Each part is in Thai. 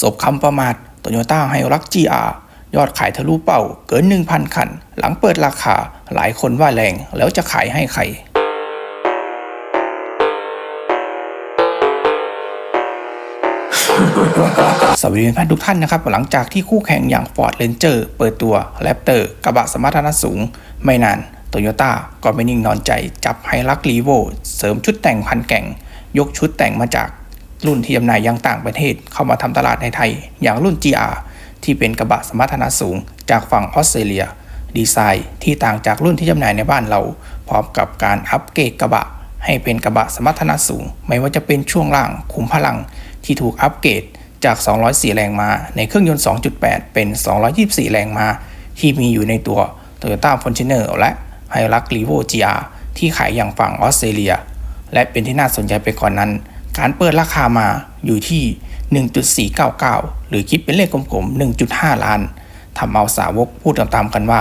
ศพคำประมาทโตโยต้าไฮรัก GR ยอดขายทะลุเป้าเกิน 1,000 คัน หลังเปิดราคา หลายคนว่าแรงแล้วจะขายให้ใครสวัสดีเพื่อนทุกท่านนะครับ หลังจากที่คู่แข่งอย่าง Ford Ranger เปิดตัว Raptor กระบะสมรรถนะสูง ไม่นาน Toyota ก็ไม่นิ่งนอนใจ จับไฮรักรีโวเสริมชุดแต่งพันแก่ง ยกชุดแต่งมาจาก รุ่นที่จำหน่ายยังต่างประเทศเข้ามาทำตลาดในไทย อย่างรุ่น GR ที่เป็นกระบะสมรรถนะสูงจากฝั่งออสเตรเลีย ดีไซน์ที่ต่างจากรุ่นที่จำหน่ายในบ้านเรา พร้อมกับการอัปเกรดกระบะ ให้เป็นกระบะสมรรถนะสูง ไม่ว่าจะเป็นช่วงล่างขุมพลัง ที่ถูกอัปเกรดจาก 204 แรงม้าในเครื่องยนต์ 2.8 เป็น 224 แรงม้าที่มีอยู่ในตัว Toyota Fortuner และ Hilux Revo GR ที่ขายอย่างฝั่งออสเตรเลีย และเป็นที่น่าสนใจไปก่อนนั้น การเปิดราคามาอยู่ที่ 1.499 หรือคิดเป็นเลขกลมๆ 1.5 ล้านทำเอาสาวกพูดตามๆกันว่า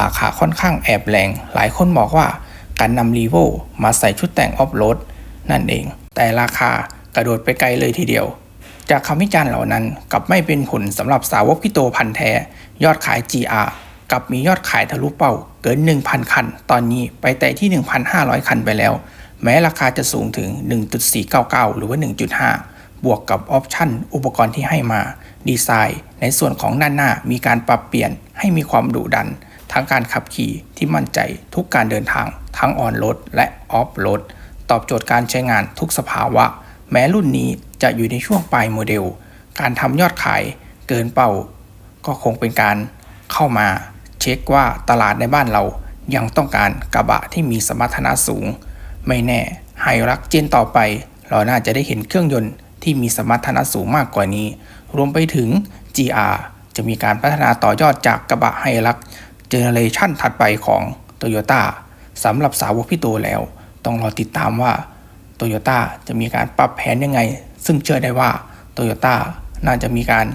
ราคาค่อนข้างแอบแรง หลายคนบอกว่าการนำรีโวมาใส่ชุดแต่งออฟโรดนั่นเอง แต่ราคากระโดดไปไกลเลยทีเดียว จากคำวิจารณ์เหล่านั้นกลับไม่เป็นผลสำหรับสาวกพี่โตพันแท้ ยอดขาย GR กลับมียอดขายทะลุเป้าเกิน 1,000 คัน ตอนนี้ไปแต่ที่ 1,500 คันไปแล้ว แม้ราคาจะสูงถึง 1.499 หรือว่า 1.5 บวกกับออปชันอุปกรณ์ที่ให้มา ดีไซน์ ในส่วนของด้านหน้ามีการปรับเปลี่ยนให้มีความดุดัน ทั้งการขับขี่ที่มั่นใจทุกการเดินทาง ทั้งออนรดและออฟโรดตอบโจทย์การใช้งานทุกสภาวะ แม้รุ่นนี้จะอยู่ในช่วงปลายโมเดล การทำยอดขายเกินเป้า ก็คงเป็นการเข้ามา เช็คว่าตลาดในบ้านเรายังต้องการกระบะที่มีสมรรถนะสูง ไม่แน่ไฮรักเจนต่อไป เราน่าจะได้เห็นเครื่องยนต์ที่มีสมรรถนะสูงมากกว่านี้ รวมไปถึง GR จะมีการพัฒนาต่อยอดจากกระบะไฮรักเจเนเรชันถัดไปของ Toyota สำหรับสาวกพี่โตแล้ว ต้องรอติดตามว่าโตโยต้าจะมีการปรับแผนยังไง ซึ่งเชื่อได้ว่าโตโยต้าน่าจะมีการ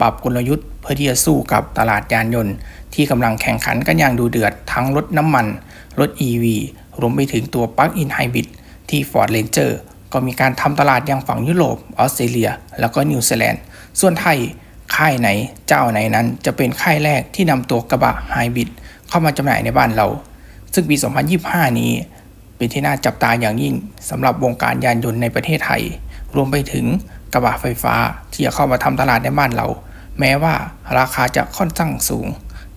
ปรับกลยุทธ์เพื่อที่จะสู้กับตลาดยานยนต์ ที่กำลังแข่งขันกันอย่างดูเดือดทั้งรถน้ำมัน รถ EV รวมไปถึงตัวปลั๊กอินไฮบริดที่ Ford Ranger ก็มีการทำตลาดอย่างฝั่งยุโรป ออสเตรเลีย แล้วก็นิวซีแลนด์ ส่วนไทย ค่ายไหนเจ้าไหนนั้นจะเป็นค่ายแรกที่นำตัวกระบะไฮบริดเข้ามาจำหน่ายในบ้านเรา ซึ่งปี 2025 นี้ เป็นที่น่าจับตาอย่างยิ่งสำหรับวงการยานยนต์ในประเทศไทย รวมไปถึงกระบะไฟฟ้าที่จะเข้ามาทำตลาดในบ้านเรา แม้ว่าราคาจะค่อนข้างสูง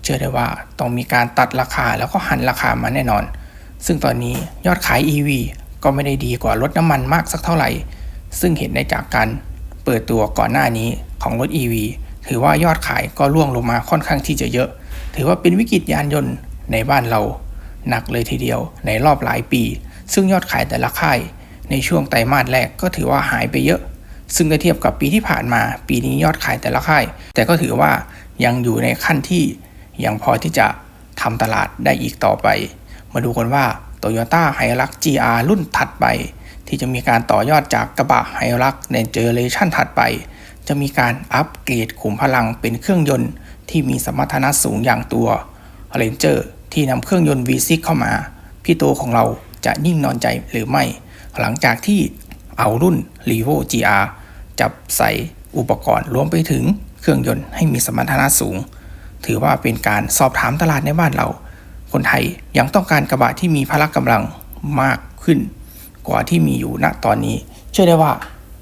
เชื่อได้ว่าต้องมีการตัดราคาแล้วก็หันราคามาแน่นอน ซึ่งตอนนี้ยอดขาย EV ก็ไม่ได้ดีกว่ารถน้ำมันมากสักเท่าไหร่ ซึ่งเห็นได้จากการเปิดตัวก่อนหน้านี้ของรถ EV ถือว่ายอดขายก็ร่วงลงมาค่อนข้างที่จะเยอะ ถือว่าเป็นวิกฤตยานยนต์ในบ้านเรา หนักเลยทีเดียวในรอบหลายปี ซึ่งยอดขายแต่ละค่าย ในช่วงไตรมาสแรกก็ถือว่าหายไปเยอะ ซึ่งเทียบกับปีที่ผ่านมา ปีนี้ยอดขายแต่ละค่าย แต่ก็ถือว่ายังอยู่ในขั้นที่ยังพอที่จะทำตลาดได้อีกต่อไป มาดูกันว่า Toyota h i l u x GR รุ่นถัดไป ที่จะมีการต่อยอดจากกระบะ h i l u x ในเจเนเรชันถัดไป จะมีการอัปเกรดขุมพลังเป็นเครื่องยนต์ ที่มีสมรรถนะสูงอย่างตัว Ranger ที่นำเครื่องยนต์ V6 เข้ามา พี่โตของเราจะนิ่งนอนใจหรือไม่ หลังจากที่เอารุ่น r e v o GR จับใส่อุปกรณ์รวมไปถึงเครื่องยนต์ให้มีสมรรถนะสูง ถือว่าเป็นการสอบถามตลาดในบ้านเรา คนไทยยังต้องการกระบะที่มีพละกำลังมากขึ้น กว่าที่มีอยู่ณตอนนี้ เชื่อได้ว่า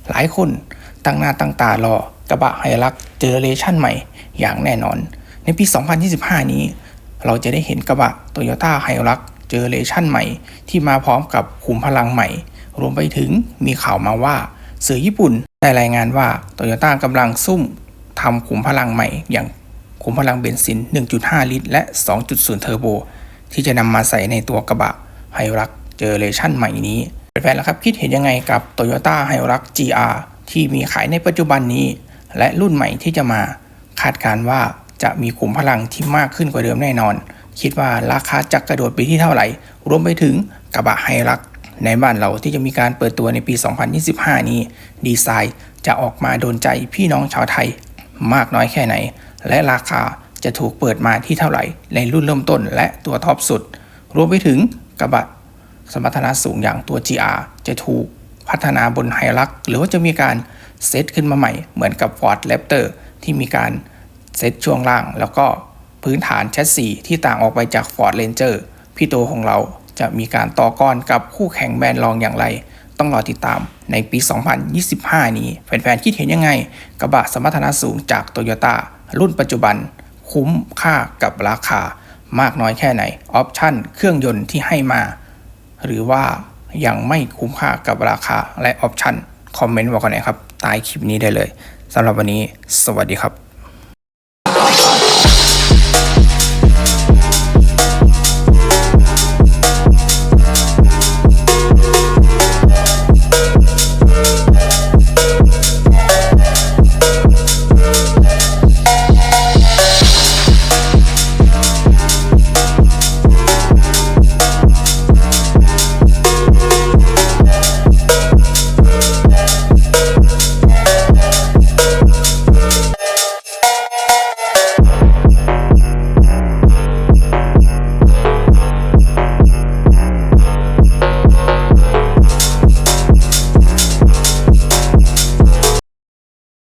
หลายคนตั้งหน้าตั้งตารอกระบะไฮรักเจเนเรชันใหม่อย่างแน่นอน ในปี 2025 นี้ เราจะได้เห็นกระบะ Toyota h i l u x เจเนเรชันใหม่ ที่มาพร้อมกับขุมพลังใหม่ รวมไปถึงมีข่าวมาว่าสื่อญี่ปุ่นได้รายงานว่า Toyota กำลังซุ่มทำขุมพลังใหม่อย่าง มพลังเบนซิน 1.5 ลิตร และ 2.0 เทอร์โบ ที่จะนำมาใส่ในตัวกระบะ h i l u x เจเนเรชั่นใหม่นี้แฟนๆล่ะครับ คิดเห็นยังไงกับ Toyota h i l u x GR ที่มีขายในปัจจุบันนี้ และรุ่นใหม่ที่จะมาคาดการณ์ว่าจะมีขุมพลังที่มากขึ้นกว่าเดิมแน่นอน คิดว่าราคาจะกระโดดไปที่เท่าไหร่ รวมไปถึงกระบะไฮรักในบ้านเราที่จะมีการเปิดตัวในปี 2025 นี้ ดีไซน์จะออกมาโดนใจพี่น้องชาวไทย มากน้อยแค่ไหน และราคาจะถูกเปิดมาที่เท่าไหร่ ในรุ่นเริ่มต้นและตัวท็อปสุด รวมไปถึงกระบะสมรรถนะสูงอย่างตัว GR จะถูกพัฒนาบนไฮรักหรือว่าจะมีการเซตขึ้นมาใหม่เหมือนกับ Ford Raptor ที่มีการเซตช่วงล่าง แล้วก็พื้นฐานแชสซีที่ต่างออกไปจาก Ford Ranger พี่โตของเราจะมีการต่อกรกับคู่แข่งแบรนด์รองอย่างไร ต้องรอติดตามในปี 2025 นี้ แฟนๆ คิดเห็นยังไง กระบะสมรรถนะสูงจากโตโยต้า รุ่นปัจจุบันคุ้มค่ากับราคามากน้อยแค่ไหน ออปชั่นเครื่องยนต์ที่ให้มา หรือว่ายังไม่คุ้มค่ากับราคาและออปชั่นคอมเมนต์บอกกันหน่อยครับใต้คลิปนี้ได้เลยสำหรับวันนี้ สวัสดีครับ